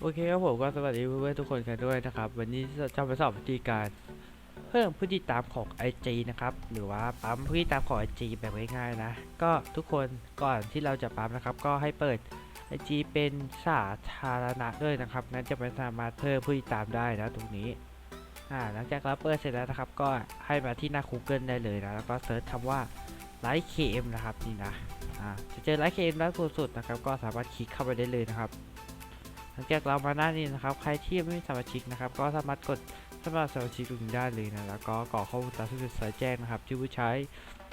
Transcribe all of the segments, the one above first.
โอเคครับผมก็สวัสดีเพื่อนๆทุกคนกันด้วยนะครับ วันนี้จะมาสอบวิธีการเพิ่มผู้ติดตามของ IG นะครับ หรือว่าปั๊มผู้ติดตามของ IG แบบง่ายๆนะ ก็ทุกคนก่อนที่เราจะปั๊มนะครับ ก็ให้เปิด IG เป็นสาธารณะด้วยนะครับ นั้นจะไม่สามารถเพิ่มผู้ติดตามได้นะตรงนี้อ่าหลังจากเราเปิดเสร็จแล้วนะครับ ก็ให้มาที่หน้า Google ได้เลยนะแล้วก็เซิร์ชคำว่า Like KM นะครับนี่นะอ่าจะเจอ Like KM ด้านบนสุดนะครับ ก็สามารถคลิกเข้าไปได้เลยนะครับ หลังจากเรามาหน้านี้นะครับ ใครที่ยังไม่มีสมาชิกนะครับ ก็สามารถกดสมัครสมาชิกตรงนี้ได้เลยนะ แล้วก็กรอกข้อมูลตามที่สายแจ้งนะครับชื่อผู้ใช้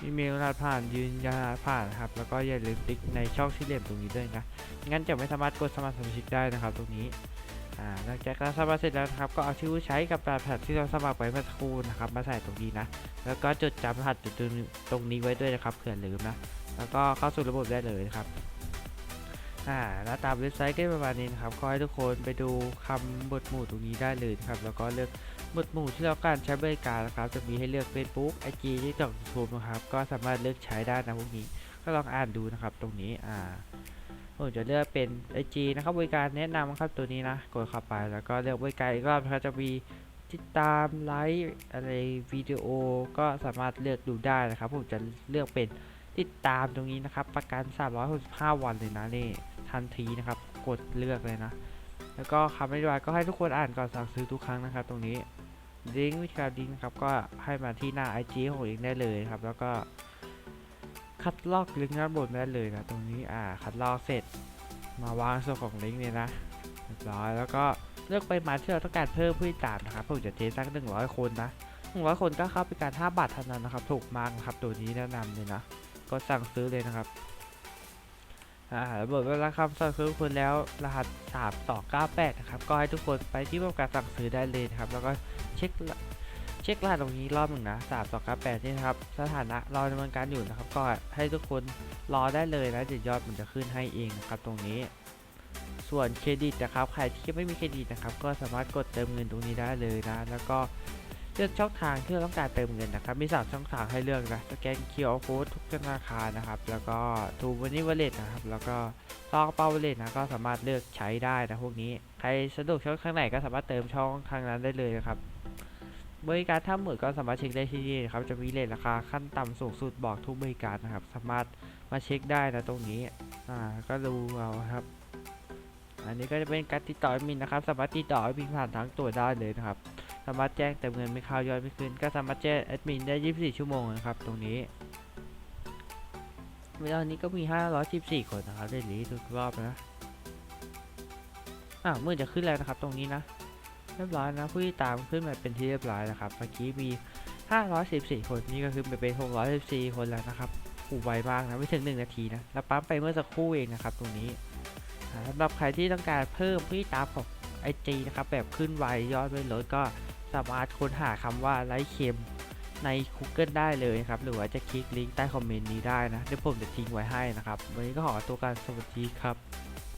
อีเมลรหัสผ่านยืนยันรหัสผ่านนะครับ แล้วก็อย่าลืมติ๊กในช่องสี่เหลี่ยมตรงนี้ด้วยนะ งั้นจะไม่สามารถกดสมัครสมาชิกได้นะครับ ตรงนี้หลังจากเราสมัครเสร็จแล้วนะครับ ก็เอาชื่อผู้ใช้กับรหัสที่เราสมัครไปเมื่อสักครู่นะครับ มาใส่ตรงนี้นะ แล้วก็จดจำรหัสตรงนี้ไว้ด้วยนะครับเผื่อลืมนะ แล้วก็เข้าสู่ระบบได้เลยนะครับ อ่าแล้วตามเว็บไซต์ก็ประมาณนี้นะครับก็ให้ทุกคนไปดูคำบทหมู่ตรงนี้ได้เลยครับ แล้วก็เลือกบทหมู่ที่เราการใช้บริการนะครับ จะมีให้เลือก Facebook IG ที่ต่อ YouTube นะครับ ก็สามารถเลือกใช้ได้นะพวกนี้ ก็ลองอ่านดูนะครับตรงนี้อ่าผมจะเลือกเป็น IG นะครับบริการแนะนำครับตัวนี้นะกดเข้าไปแล้วก็เลือกบริการอีกรอบนะครับจะมีติดตามไลค์อะไรวิดีโอก็สามารถเลือกดูได้นะครับ ผมจะเลือกเป็นติดตามตรงนี้นะครับ ประกัน 365 วันเลยนะนี่ ทันทีนะครับ กดเลือกเลยนะ แล้วก็คำอธิบายก็ให้ทุกคนอ่านก่อนสั่งซื้อทุกครั้งนะครับ ตรงนี้ลิงก์วิธีการลิงก์นะครับก็ให้มาที่หน้า IG ของเองได้เลยครับ แล้วก็คัดลอกลิงก์ด้านบนได้เลยนะ ตรงนี้อ่าคัดลอกเสร็จ มาวางส่วนของลิงก์เนี่ยนะเรียบร้อยแล้วก็เลือกไปมาที่เราต้องการเพิ่มผู้ติดตามนะครับผมจะเทสักหนึ่งร้อยคนนะหนึ่งร้อยคนก็เข้าไปการ5บาทเท่านั้นนะครับ ถูกมากนะครับ ตัวนี้แนะนำเลยนะ ก็สั่งซื้อเลยนะครับ อ่าระบบเวลาคำสั่งซื้อคุณแล้วรหัส 3298 นะครับ ก็ให้ทุกคนไปที่ระบบการสั่งซื้อได้เลยนะครับ แล้วก็เช็คละเช็ครหัสตรงนี้รอบหนึ่งนะ3298นี่นะครับ สถานะรอดำเนินการอยู่นะครับ ก็ให้ทุกคนรอได้เลยนะเดี๋ยวยอดมันจะขึ้นให้เองนะครับตรงนี้ ส่วนเครดิตนะครับ ใครที่ไม่มีเครดิตนะครับ ก็สามารถกดเติมเงินตรงนี้ได้เลยนะ แล้วก็ เลือกช่องทางที่เราต้องการเติมเงินนะครับ มี 3 ช่องทางให้เลือกนะ สแกน QR Code ทุกธนาคารนะครับ แล้วก็ทูวันนี้วอลเล็ตนะครับ แล้วก็ลอกเป้าวอลเล็ตนะ ก็สามารถเลือกใช้ได้นะพวกนี้ ใครสะดวกช่องทางไหนก็สามารถเติมช่องทางนั้นได้เลยนะครับ บริการถ้าหมือนก็สามารถเช็คได้ที่นี่นะครับ จะมีเลทราคาขั้นต่ำสูงสุดบอกทุกบริการนะครับ สามารถมาเช็คได้นะตรงนี้ อ่า ก็ดูเอาครับ อันนี้ก็จะเป็นการติดต่อมินนะครับ สามารถติดต่อมินผ่านทั้งตัวได้เลยนะครับ สามารถแจ้งเติมเงินไม่เข้ายอดไม่ขึ้น ก็สามารถแจ้งแอดมินได้ 24 ชั่วโมงนะครับ ตรงนี้เวลานี้ก็มี 514 คนนะครับได้ลีทุกรอบนะอ่าเมื่อจะขึ้นแล้วนะครับ ตรงนี้นะ เรียบร้อยนะผู้ที่ตามขึ้นมาเป็นที่เรียบร้อยนะครับเมื่อกี้มี 514 คนนี่ก็คือไปเป็น 614 คนแล้วนะครับผูไวมากนะไม่ถึง 1 นาทีนะแล้วปั๊มไปเมื่อสักครู่เองนะครับตรงนี้สำหรับใครที่ต้องการเพิ่มผู้ที่ตามของ IG นะครับแบบขึ้นไวยอดไม่ลดก็ สามารถค้นหาคำว่าไลท์เค็มใน Google ได้เลยครับ หรือว่าจะคลิกลิงก์ใต้คอมเมนต์นี้ได้นะ เดี๋ยวผมจะทิ้งไว้ให้นะครับ วันนี้ก็ขอตัวการสวัสดีครับ